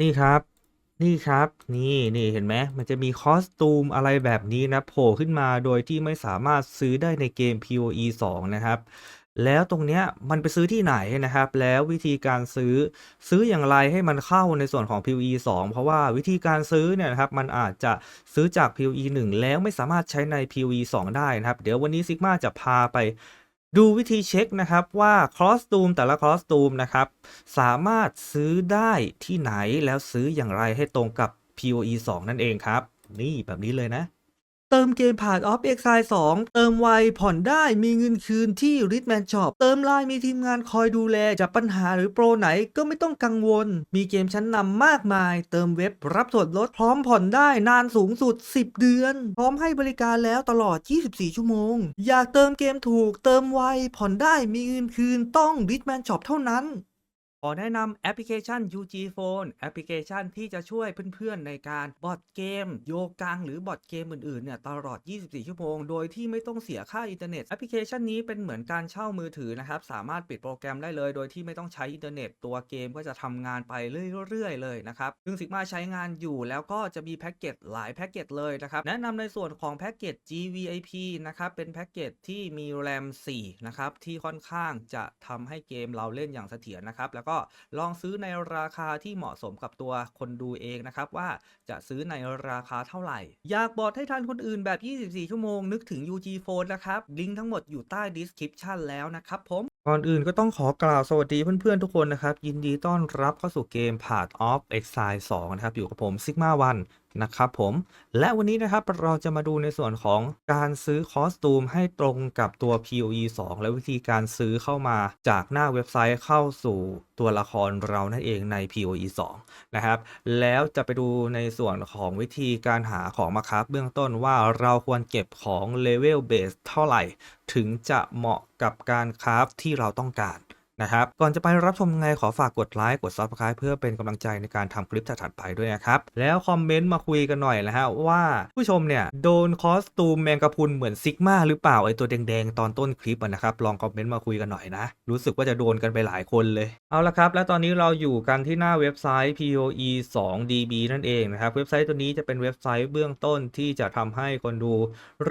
นี่ครับ นี่ครับ นี่นี่เห็นไหมมันจะมีคอสตูมอะไรแบบนี้นะโผล่ขึ้นมาโดยที่ไม่สามารถซื้อได้ในเกม PoE 2 นะครับ แล้วตรงเนี้ยมันไปซื้อที่ไหนนะครับ แล้ววิธีการซื้อซื้ออย่างไรให้มันเข้าในส่วนของ PoE 2 เพราะว่าวิธีการซื้อเนี่ยนะครับมันอาจจะซื้อจาก PoE 1 แล้วไม่สามารถใช้ใน PoE 2 ได้นะครับ เดี๋ยววันนี้ซิกมาจะพาไป ดูวิธีเช็คนะครับว่าคอสตูมแต่ละคอสตูมนะครับ สามารถซื้อได้ที่ไหนแล้วซื้ออย่างไรให้ตรงกับ PoE 2 นั่นเองครับ นี่แบบนี้เลยนะ เติมเกมผ่าน Off Exile 2เติมไวผ่อนได้มีเงินคืนที่ Ritman Shop เติมไลน์มีทีมงานคอยดูแลจะปัญหาหรือโปรไหนก็ไม่ต้องกังวล มีเกมชั้นนำมากมาย เติมเว็บรับส่วนลดพร้อมผ่อนได้นานสูงสุด 10 เดือน พร้อมให้บริการแล้วตลอด 24 ชั่วโมง อยากเติมเกมถูกเติมไวผ่อนได้มีเงินคืนต้อง Ritman Shop เท่านั้น ขอแนะนำแอปพลิเคชัน UG Phone แอปพลิเคชันที่จะช่วยเพื่อนๆ ในการบอดเกม โยกังหรือบอดเกมอื่นๆ เนี่ยตลอด 24 ชั่วโมง โดยที่ไม่ต้องเสียค่าอินเทอร์เน็ต แอปพลิเคชันนี้เป็นเหมือนการเช่ามือถือนะครับ สามารถปิดโปรแกรมได้เลย โดยที่ไม่ต้องใช้อินเทอร์เน็ต ตัวเกมก็จะทำงานไปเรื่อยๆ เลยนะครับ ซึ่งซิกมาใช้งานอยู่แล้วก็จะมีแพ็กเกจหลายแพ็กเกจเลยนะครับ แนะนำในส่วนของแพ็กเกจ GVIP นะครับ เป็นแพ็กเกจที่มี RAM 4นะครับ ที่ค่อนข้างจะทำให้เกมเราเล่นอย่างเสถียรนะครับ แล้วก็ลองซื้อในราคาที่เหมาะสมกับตัวคนดูเองนะครับว่าจะซื้อในราคาเท่าไหร่ อยากบอดให้ทันคนอื่นแบบ 24 ชั่วโมงนึกถึง UG Phone นะครับลิงก์ทั้งหมดอยู่ใต้ description แล้วนะครับผม ก่อนอื่นก็ต้องขอกล่าวสวัสดีเพื่อนๆทุกคนนะครับ ยินดีต้อนรับเข้าสู่เกม Path of Exile 2 นะครับ อยู่กับผม Sigma 1นะครับผม และวันนี้นะครับเราจะมาดูในส่วนของการซื้อคอสตูมให้ตรงกับตัว PoE 2 และวิธีการซื้อเข้ามาจากหน้าเว็บไซต์เข้าสู่ตัวละครเรานั่นเองใน PoE 2 นะครับ แล้วจะไปดูในส่วนของวิธีการหาของมาครับเบื้องต้นว่าเราควรเก็บของเลเวลเบสเท่าไหร่ ถึงจะเหมาะกับการคราฟที่เราต้องการ นะครับ ก่อนจะไปรับชมยังไงขอฝากกดไลค์กด Subscribe เพื่อเป็นกำลังใจในการทำคลิปถัดไปด้วยนะครับ แล้วคอมเมนต์มาคุยกันหน่อยนะฮะว่าผู้ชมเนี่ยโดนคอสตูมแมงกะพุนเหมือนซิกมาหรือเปล่าไอตัวแดงๆตอนต้นคลิปนะครับลองคอมเมนต์มาคุยกันหน่อยนะ รู้สึกว่าจะโดนกันไปหลายคนเลยเอาละครับแล้วตอนนี้เราอยู่กันที่หน้าเว็บไซต์ POE 2 DB นั่นเองนะครับเว็บไซต์ตัวนี้จะเป็นเว็บไซต์เบื้องต้นที่จะทำให้คนดู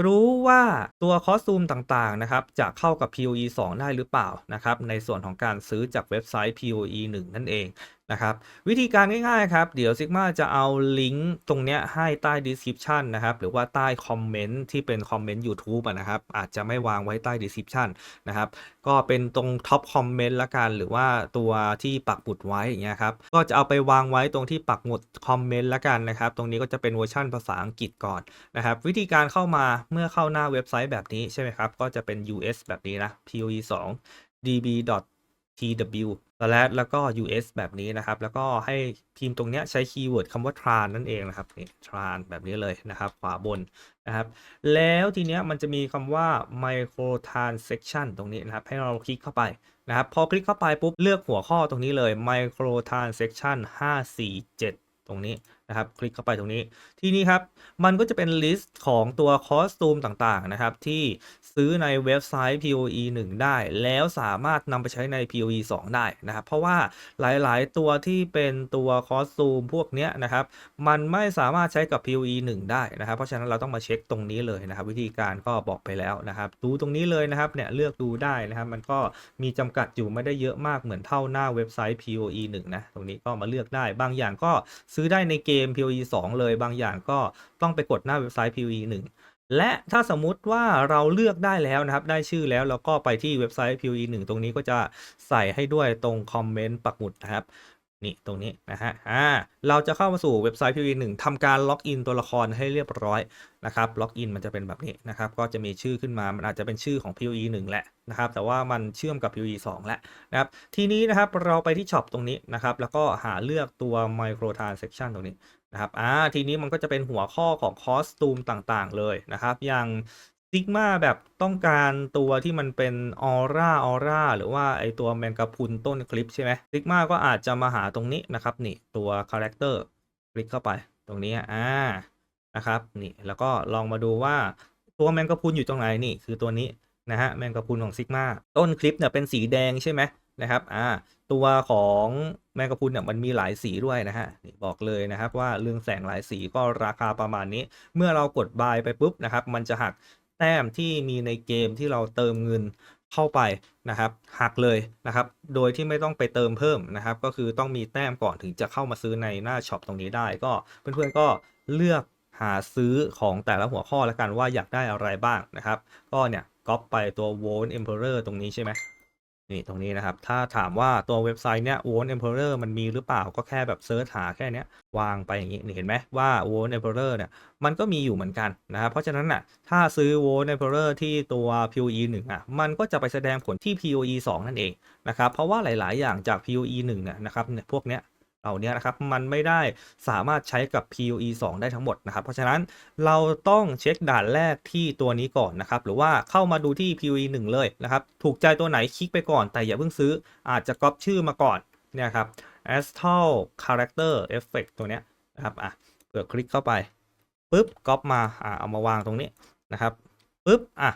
รู้ว่าตัวคอสตูมต่างๆนะครับจะเข้ากับ POE 2 ได้หรือเปล่านะครับในส่วนของการซื้อจากเว็บไซต์ POE 1 นั่นเองนะครับ วิธีการง่ายๆครับ เดี๋ยว Sigma จะเอาลิงก์ตรงเนี้ยให้ใต้ description นะครับ หรือว่าใต้คอมเมนต์ที่เป็นคอมเมนต์ YouTube นะครับ อาจจะไม่วางไว้ใต้ description นะครับ ก็เป็นตรงท็อปคอมเมนต์ละกัน หรือว่าตัวที่ปักหมุดไว้อย่างเงี้ยครับ ก็จะเอาไปวางไว้ตรงที่ปักหมุดคอมเมนต์ละกันนะครับ ตรงนี้ก็จะเป็นเวอร์ชันภาษาอังกฤษก่อนนะครับ วิธีการเข้ามาเมื่อเข้าหน้าเว็บไซต์แบบนี้ใช่ไหมครับ ก็จะเป็น US แบบนี้นะ POE 2 db tw slash แล้วก็ us แบบนี้นะครับ แล้วก็ให้พิมพ์ตรงเนี้ยใช้คีย์เวิร์ดคำว่า tran นั่นเองนะครับนี่ tran แบบนี้เลยนะครับ ขวาบนนะครับ แล้วทีเนี้ยมันจะมีคำว่า micro transaction ตรงนี้นะครับ ให้เราคลิกเข้าไปนะครับ พอคลิกเข้าไปปุ๊บ เลือกหัวข้อตรงนี้เลย micro transaction 547 ตรงนี้ นะครับ คลิกเข้าไปตรงนี้ ที่นี้ครับ มันก็จะเป็นลิสต์ของตัวคอสตูมต่างๆนะครับ ที่ซื้อในเว็บไซต์ POE 1 ได้ แล้วสามารถนำไปใช้ใน POE 2 ได้นะครับ เพราะว่าหลายๆ ตัวที่เป็นตัวคอสตูมพวกเนี้ยนะครับ มันไม่สามารถใช้กับ POE 1 ได้นะครับ เพราะฉะนั้นเราต้องมาเช็คตรงนี้เลยนะครับ วิธีการก็บอกไปแล้วนะครับดูตรงนี้เลยนะครับเนี่ยเลือกดูได้นะครับ มันก็มีจำกัดอยู่ไม่ได้เยอะมากเหมือนเท่าหน้าเว็บไซต์ POE 1 นะตรงนี้ก็มาเลือกได้บางอย่างก็ซื้อได้ในเกมม POE 2 เลยบางอย่างก็ต้องไปกดหน้าเว็บไซต์ POE 1 และถ้าสมมุติว่าเราเลือกได้แล้วนะครับ ได้ชื่อแล้วเราก็ไปที่เว็บไซต์ POE 1 ตรงนี้ก็จะใส่ให้ด้วยตรงคอมเมนต์ปักหมุดนะครับ นี่ตรงนี้นะฮะ อ่า เราจะเข้ามาสู่เว็บไซต์ POE 1ทำการล็อกอินตัวละครให้เรียบร้อยนะครับ ล็อกอินมันจะเป็นแบบนี้นะครับ ก็จะมีชื่อขึ้นมา มันอาจจะเป็นชื่อของ POE 1แหละนะครับ แต่ว่ามันเชื่อมกับ POE 2แล้วนะครับ ทีนี้นะครับเราไปที่ช็อปตรงนี้นะครับ แล้วก็หาเลือกตัว micro transaction ตรงนี้นะครับ อ่า ทีนี้มันก็จะเป็นหัวข้อของคอสตูมต่างๆ เลยนะครับ อย่าง ซิกมาแบบต้องการตัวที่มันเป็นออร่าออร่าหรือว่าไอตัวแมงกะพรุนต้นคลิปใช่ไหมซิกมาก็อาจจะมาหาตรงนี้นะครับนี่ตัวคาแรคเตอร์คลิกเข้าไปตรงนี้อ่านะครับนี่แล้วก็ลองมาดูว่าตัวแมงกะพรุนอยู่ตรงไหนนี่คือตัวนี้นะฮะแมงกะพรุนของซิกมาต้นคลิปเนี่ยเป็นสีแดงใช่ไหมนะครับอ่าตัวของแมงกะพรุนเนี่ยมันมีหลายสีด้วยนะฮะนี่บอกเลยนะครับว่าเรืองแสงหลายสีก็ราคาประมาณนี้ เมื่อเรากดบายไปปุ๊บนะครับมันจะหัก แต้มที่มีในเกมที่เราเติมเงินเข้าไปนะครับหักเลยนะครับ โดยที่ไม่ต้องไปเติมเพิ่มนะครับ ก็คือต้องมีแต้มก่อนถึงจะเข้ามาซื้อในหน้าช็อปตรงนี้ได้ ก็เพื่อนๆก็เลือกหาซื้อของแต่ละหัวข้อแล้วกันว่าอยากได้อะไรบ้างนะครับ ก็เนี่ยก๊อปไปตัว v o l t Emperor ตรงนี้ใช่ไหม นี่ตรงนี้นะครับ ถ้าถามว่าตัวเว็บไซต์เนี้ย w o n Emperor มันมีหรือเปล่าก็แค่แบบเซิร์ชหาแค่เนี้ยวางไปอย่างนี้นี่เห็นไหมว่า w o n Emperor เนี่ยมันก็มีอยู่เหมือนกันนะครับ เพราะฉะนั้นน่ะถ้าซื้อ w o n Emperor ที่ตัว PoE 1อะมันก็จะไปแสดงผลที่ PoE 2 นั่นเองนะครับ เพราะว่าหลาย ๆ อย่างจาก PoE 1เนี่ยนะครับเนี่ยพวกเนี้ย เหล่านี้นะครับมันไม่ได้สามารถใช้กับ PoE 2 ได้ทั้งหมดนะครับ เพราะฉะนั้นเราต้องเช็คด่านแรกที่ตัวนี้ก่อนนะครับ หรือว่าเข้ามาดูที่ PoE 1 เลยนะครับ ถูกใจตัวไหนคลิกไปก่อน แต่อย่าเพิ่งซื้ออาจจะก๊อปชื่อมาก่อนเนี่ยครับ Astral Character Effect ตัวเนี้ยนะครับอะเปิดคลิกเข้าไปปุ๊บก๊อปมาอะเอามาวางตรงนี้นะครับปุ๊บอะ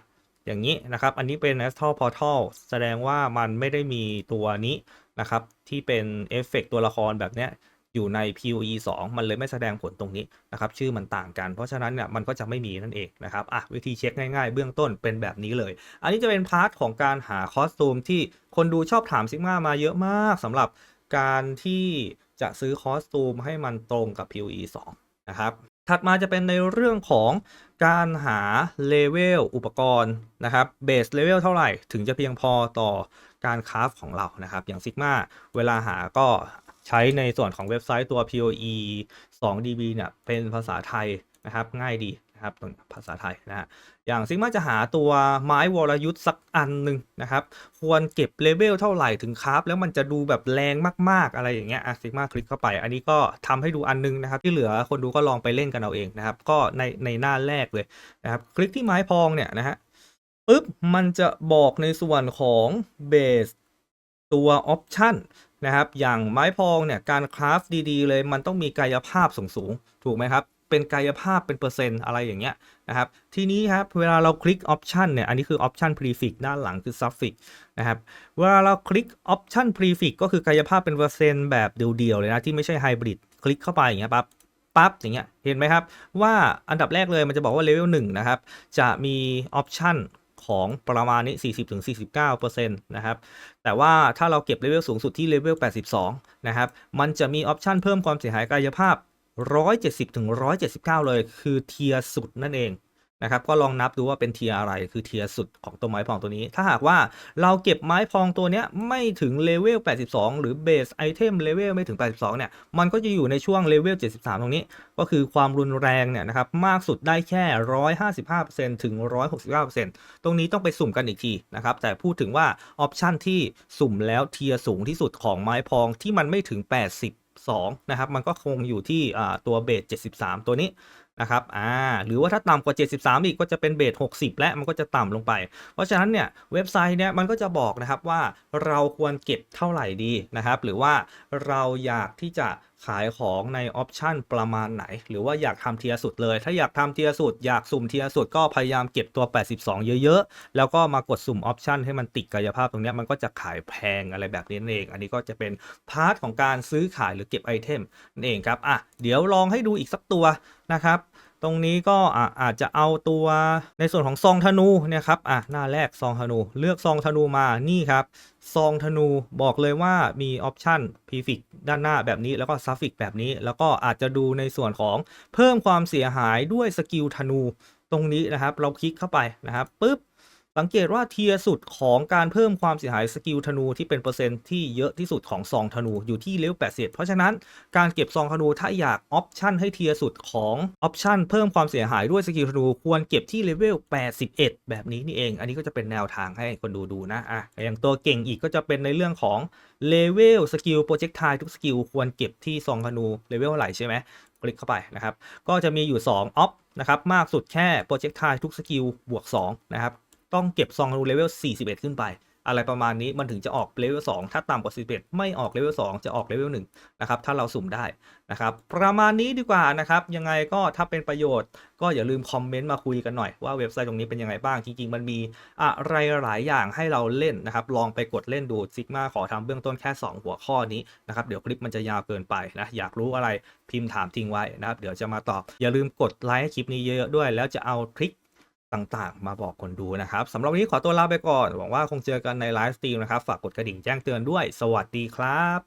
อย่างนี้นะครับ อันนี้เป็น Astral Portal แสดงว่ามันไม่ได้มีตัวนี้นะครับ ที่เป็นเอฟเฟกตัวละครแบบเนี้ยอยู่ใน PoE 2 มันเลยไม่แสดงผลตรงนี้นะครับ ชื่อมันต่างกัน เพราะฉะนั้นเนี่ยมันก็จะไม่มีนั่นเองนะครับอะวิธีเช็คง่ายๆ เบื้องต้นเป็นแบบนี้เลย อันนี้จะเป็นพาร์ทของการหาคอสตูมที่คนดูชอบถามซิกมามาเยอะมากสำหรับการที่จะซื้อคอสตูมให้มันตรงกับ PoE 2 นะครับ ถัดมาจะเป็นในเรื่องของการหาเลเวลอุปกรณ์นะครับเบสเลเวลเท่าไหร่ ถึงจะเพียงพอต่อ การคราฟของเรานะครับ อย่าง Sigma เวลาหาก็ใช้ในส่วนของเว็บไซต์ตัว POE 2DB เนี่ยเป็นภาษาไทยนะครับ ง่ายดีนะครับภาษาไทยนะฮะอย่าง Sigma จะหาตัวไม้วรยุทธ์สักอันหนึ่งนะครับ ควรเก็บเลเวลเท่าไหร่ถึงคราฟแล้วมันจะดูแบบแรงมากๆอะไรอย่างเงี้ยอะ Sigma คลิกเข้าไป อันนี้ก็ทำให้ดูอันนึงนะครับ ที่เหลือคนดูก็ลองไปเล่นกันเอาเองนะครับ ก็ในในหน้าแรกเลยนะครับ คลิกที่ไม้พองเนี่ยนะฮะ ปุ๊บ มันจะบอกในส่วนของเบสตัวออปชันนะครับ อย่างไม้พองเนี่ย การคราฟดีๆ เลยมันต้องมีกายภาพสูงๆ ถูกไหมครับ เป็นกายภาพเป็นเปอร์เซ็นต์อะไรอย่างเงี้ยนะครับ ทีนี้ครับ เวลาเราคลิกออปชันเนี่ย อันนี้คือออปชันพรีฟิกด้านหลังคือซัฟฟิกนะครับ เวลาเราคลิกออปชันพรีฟิกก็คือกายภาพเป็นเปอร์เซ็นต์แบบเดียวๆ เลยนะ ที่ไม่ใช่ไฮบริดคลิกเข้าไปอย่างเงี้ยปั๊บปั๊บอย่างเงี้ยเห็นไหมครับ ว่าอันดับแรกเลยมันจะบอกว่าเลเวล1นะครับ จะมีออปชัน ของประมาณนี้ 40-49%นะครับ แต่ว่าถ้าเราเก็บเลเวลสูงสุดที่เลเวล 82 นะครับ มันจะมีออปชันเพิ่มความเสียหายกายภาพ 170-179 เลย คือเทียร์สุดนั่นเอง นะครับก็ลองนับดูว่าเป็นเทียอะไรคือเทียสุดของตัวไม้พองตัวนี้ ถ้าหากว่าเราเก็บไม้พองตัวเนี้ยไม่ถึงเลเวล 82 หรือเบสไอเทมเลเวลไม่ถึง 82 เนี่ย มันก็จะอยู่ในช่วงเลเวล 73 ตรงนี้ ก็คือความรุนแรงเนี่ยนะครับมากสุดได้แค่ 155%ถึง 169%ตรงนี้ต้องไปสุ่มกันอีกทีนะครับ แต่พูดถึงว่าออปชันที่สุ่มแล้วเทียสูงที่สุดของไม้พองที่มันไม่ถึง82นะครับมันก็คงอยู่ที่ตัวเบส73 ตัวนี้ นะครับอ่าหรือว่าถ้าต่ำกว่า 73 อีกก็จะเป็นเบส60 และมันก็จะต่ำลงไป เพราะฉะนั้นเนี่ยเว็บไซต์เนี่ยมันก็จะบอกนะครับว่าเราควรเก็บเท่าไหร่ดีนะครับ หรือว่าเราอยากที่จะขายของในออปชันประมาณไหน หรือว่าอยากทำเทียสุดเลย ถ้าอยากทำเทียสุด อยากสุ่มเทียสุดก็พยายามเก็บตัว 82 เยอะๆ แล้วก็มากดสุ่มออปชันให้มันติดกายภาพตรงนี้มันก็จะขายแพงอะไรแบบนี้นเอง อันนี้ก็จะเป็นพาร์ทของการซื้อขายหรือเก็บไอเทมนั่นเองครับอะเดี๋ยวลองให้ดูอีกสักตัวนะครับ ตรงนี้ก็อาจจะเอาตัวในส่วนของซองธนูเนี่ยครับอะหน้าแรกซองธนู เลือกซองธนูมานี่ครับซองธนูบอกเลยว่ามีออปชันพีฟิกด้านหน้าแบบนี้แล้วก็ซัฟฟิกแบบนี้ แล้วก็อาจจะดูในส่วนของเพิ่มความเสียหายด้วยสกิลธนูตรงนี้นะครับ เราคลิกเข้าไปนะครับปุ๊บ สังเกตว่าเทียสุดของการเพิ่มความเสียหายสกิลธนูที่เป็นเปอร์เซ็นต์ที่เยอะที่สุดของซองธนูอยู่ที่เลเวล80 เพราะฉะนั้นการเก็บซองธนูถ้าอยากออปชันให้เทียสุดของออปชันเพิ่มความเสียหายด้วยสกิลธนูควรเก็บที่เลเวล81 แบบนี้นี่เอง อันนี้ก็จะเป็นแนวทางให้คนดูดูนะอะอย่างตัวเก่งอีกก็จะเป็นในเรื่องของเลเวลสกิลโปรเจกต์ไททุกสกิลควรเก็บที่ซองธนูเลเวลเท่าไหร่ใช่ไหมคลิกเข้าไปนะครับก็จะมีอยู่2ออฟนะครับมากสุดแค่โปรเจกต์ไททุกสกิลบวก2นะครับ ต้องเก็บซองธนูเลเวล 41 ขึ้นไป อะไรประมาณนี้มันถึงจะออกเลเวล 2 ถ้าต่ำกว่า11ไม่ออกเลเวล 2 จะออกเลเวล 1 นะครับ ถ้าเราสุ่มได้นะครับ ประมาณนี้ดีกว่านะครับ ยังไงก็ถ้าเป็นประโยชน์ ก็อย่าลืมคอมเมนต์มาคุยกันหน่อยว่าเว็บไซต์ตรงนี้เป็นยังไงบ้าง จริง ๆ มันมีอะไรหลายอย่างให้เราเล่นนะครับ ลองไปกดเล่นดูซิกมาขอทำเบื้องต้นแค่ 2 หัวข้อนี้นะครับ เดี๋ยวคลิปมันจะยาวเกินไปนะ อยากรู้อะไรพิมพ์ถามทิ้งไว้นะครับ เดี๋ยวจะมาตอบ อย่าลืมกดไลค์คลิปนี้เยอะๆด้วย แล้วจะเอาทริค ต่างๆ มาบอกคนดูนะครับสำหรับวันนี้ขอตัวลาไปก่อน หวังว่าคงเจอกันในไลฟ์สตรีมนะครับ ฝากกดกระดิ่งแจ้งเตือนด้วย สวัสดีครับ